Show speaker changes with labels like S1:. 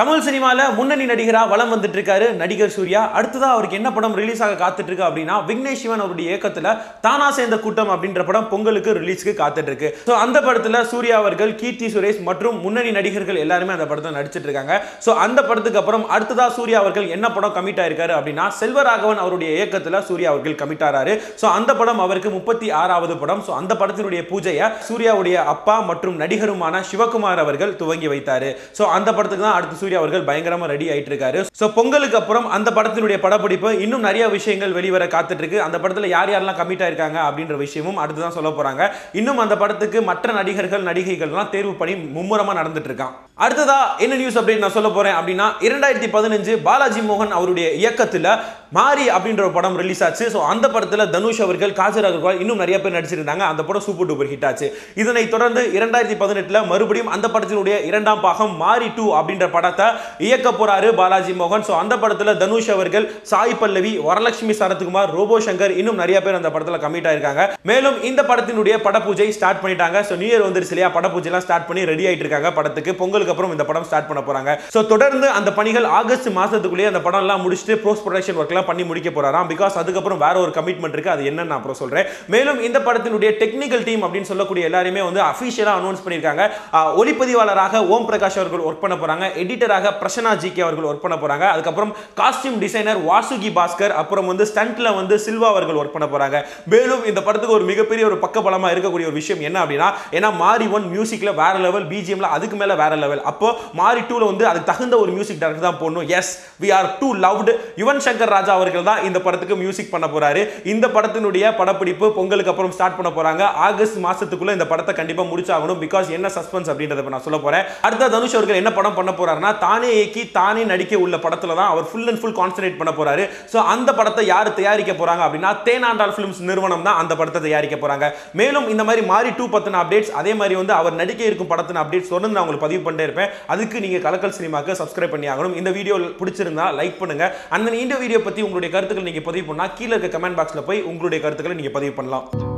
S1: தமிழ் சினிமாவில் முன்னணி நடிகரா வலம் வந்துட்டு இருக்காரு நடிகர் சூர்யா. அடுத்ததாக அவருக்கு என்ன படம் ரிலீஸ் ஆக காத்துட்டு இருக்கு அப்படின்னா விக்னேஷ் சிவன் அவருடைய இயக்கத்தில் தானா சேர்ந்த கூட்டம் அப்படின்ற படம் பொங்கலுக்கு ரிலீஸ்க்கு காத்துட்டு இருக்கு ஸோ அந்த படத்தில் சூர்யா அவர்கள் கீர்த்தி சுரேஷ் மற்றும் முன்னணி நடிகர்கள் எல்லாருமே அந்த படத்தை நடிச்சிட்டு இருக்காங்க ஸோ அந்த படத்துக்கு அப்புறம் அடுத்ததா சூர்யா அவர்கள் என்ன படம் கமிட் ஆயிருக்காரு அப்படின்னா செல்வராகவன் அவருடைய இயக்கத்தில் சூர்யா அவர்கள் கமிட் ஆறாரு. ஸோ அந்த படம் அவருக்கு முப்பத்தி ஆறாவது படம். ஸோ அந்த படத்தினுடைய பூஜையை சூர்யாவுடைய அப்பா மற்றும் நடிகருமான சிவகுமார் அவர்கள் துவங்கி வைத்தார். ஸோ அந்த படத்துக்கு தான் அடுத்து சூர்யா அவர்கள் பயங்கரமா ரெடி ஆயிட்டு இருக்காரு ஸோ பொங்கலுக்கு அப்புறம் அந்த படத்தினுடைய படப்பிடிப்பு இன்னும் நிறைய விஷயங்கள் வெளிவர காத்துட்டு இருக்கு அந்த படத்துல யார் யாரெல்லாம் கமிட் ஆயிருக்காங்க அப்படின்ற விஷயமும் அடுத்து தான் சொல்ல போறாங்க. இன்னும் அந்த படத்துக்கு மற்ற நடிகர்கள் நடிகைகள்லாம் தேர்வு பணி மும்முரமா நடந்துட்டு இருக்கான் அடுத்ததா என்ன நியூஸ் அப்படின்னு நான் சொல்ல போறேன் அப்படின்னா இரண்டாயிரத்தி பதினஞ்சு பாலாஜி மோகன் அவருடைய இயக்கத்துல மாரி அப்படின்ற ஒரு படம் ரிலீஸ் ஆச்சு. ஸோ அந்த படத்துல தனுஷ் அவர்கள் காஜர் அகர்வால் இன்னும் நிறைய பேர் நடிச்சிருந்தாங்க. அந்த படம் சூப்பர் டூப்பர் ஹிட் ஆச்சு. இதனை தொடர்ந்து இரண்டாயிரத்தி பதினெட்டுல மறுபடியும் அந்த படத்தினுடைய இரண்டாம் பாகம் மாரி டூ அப்படின்ற படத்தை இயக்க போறாரு பாலாஜி மோகன். ஸோ அந்த படத்துல தனுஷ் அவர்கள் சாய் பல்லவி வரலட்சுமி சரத்குமார் ரோபோ சங்கர் இன்னும் நிறைய பேர் அந்த படத்துல கமிட் ஆயிருக்காங்க. மேலும் இந்த படத்தினுடைய படப்பூஜை ஸ்டார்ட் பண்ணிட்டாங்க. ஸோ நியூ இயர் வந்துருச்சு இல்லையா? படப்பூஜை எல்லாம் ஸ்டார்ட் பண்ணி ரெடி ஆயிட்டு இருக்காங்க படத்துக்கு. பொங்கலுக்கு அப்புறம் இந்த படம் ஸ்டார்ட் பண்ண போறாங்க. ஸோ தொடர்ந்து அந்த பணிகள் ஆகஸ்ட் மாசத்துக்குள்ளேயே அந்த படம் எல்லாம் முடிச்சுட்டு போஸ்ட் ப்ரொடக்ஷன் ஒர்க் எல்லாம் பண்ணி முடிக்க போறாராம். பிகாஸ் அதுக்கப்புறம் வேற ஒரு கமிட்மெண்ட் இருக்கு. அது என்னன்னு நான் அப்புறம் சொல்றேன். மேலும் இந்த படத்தினுடைய டெக்னிக்கல் டீம் அப்படின்னு சொல்லக்கூடிய எல்லாருமே வந்து அஃபிஷியலா அனௌன்ஸ் பண்ணியிருக்காங்க. ஒளிப்பதிவாளராக ஓம் பிரகாஷ் அவர்கள் ஒர்க் பண்ண போறாங்க. பெயிண்டராக பிரசனா ஜி கே அவர்கள் ஒர்க் பண்ண போறாங்க. அதுக்கப்புறம் காஸ்டியூம் டிசைனர் வாசுகி பாஸ்கர் அப்புறம் வந்து ஸ்டண்ட்ல வந்து சில்வா அவர்கள் ஒர்க் பண்ண போறாங்க. மேலும் இந்த படத்துக்கு ஒரு மிகப்பெரிய ஒரு பக்கபலமா இருக்கக்கூடிய ஒரு விஷயம் என்ன அப்படின்னா ஏன்னா மாரி ஒன் மியூசிக்ல வேற லெவல் பிஜிஎம்ல அதுக்கு மேல வேற லெவல் அப்போ மாரி டூல வந்து அதுக்கு தகுந்த ஒரு மியூசிக் டேரக்டர் தான் போடணும். Yes we are too loved Yuvan Shankar Raja அவர்கள் தான் இந்த படத்துக்கு மியூசிக் பண்ண போறாரு. இந்த படத்தினுடைய படப்பிடிப்பு பொங்கலுக்கு அப்புறம் ஸ்டார்ட் பண்ண போறாங்க. ஆகஸ்ட் மாசத்துக்குள்ள இந்த படத்தை கண்டிப்பா முடிச்சாகணும். பிகாஸ் என்ன சஸ்பென்ஸ் அப்படின்றத நான் சொல்ல போறேன். அடுத்த தனுஷ் அவர்கள் என்ன படம் பண்ண ஆனால் தானே இயக்கி தானே நடிக்க உள்ள படத்தில் தான் அவர் ஃபுல் அண்ட் ஃபுல் கான்சன்ட்ரேட் பண்ண போறாரு. ஸோ அந்த படத்தை யார் தயாரிக்க போறாங்க அப்படின்னா தேனாண்டால் ஃபிலிம்ஸ் நிறுவனம் தான் அந்த படத்தை தயாரிக்க போறாங்க. மேலும் இந்த மாதிரி மாறி டூ பத்தின அப்டேட்ஸ் அதே மாதிரி வந்து அவர் நடிக்க இருக்கும் படத்தின அப்டேட்ஸ் தொடர்ந்து நான் உங்களுக்கு பதிவு பண்ணிட்டே இருப்பேன். அதுக்கு நீங்கள் கலக்கல் சினிமாக்கு சப்ஸ்கிரைப் பண்ணி ஆகணும். இந்த வீடியோ பிடிச்சிருந்தா லைக் பண்ணுங்க. அந்த இந்த வீடியோ பற்றி உங்களுடைய கருத்துக்கள் நீங்கள் பதிவு பண்ணால் கீழே இருக்க கமெண்ட் பாக்ஸில் போய் உங்களுடைய கருத்துக்களை நீங்கள் பதிவு பண்ணலாம்.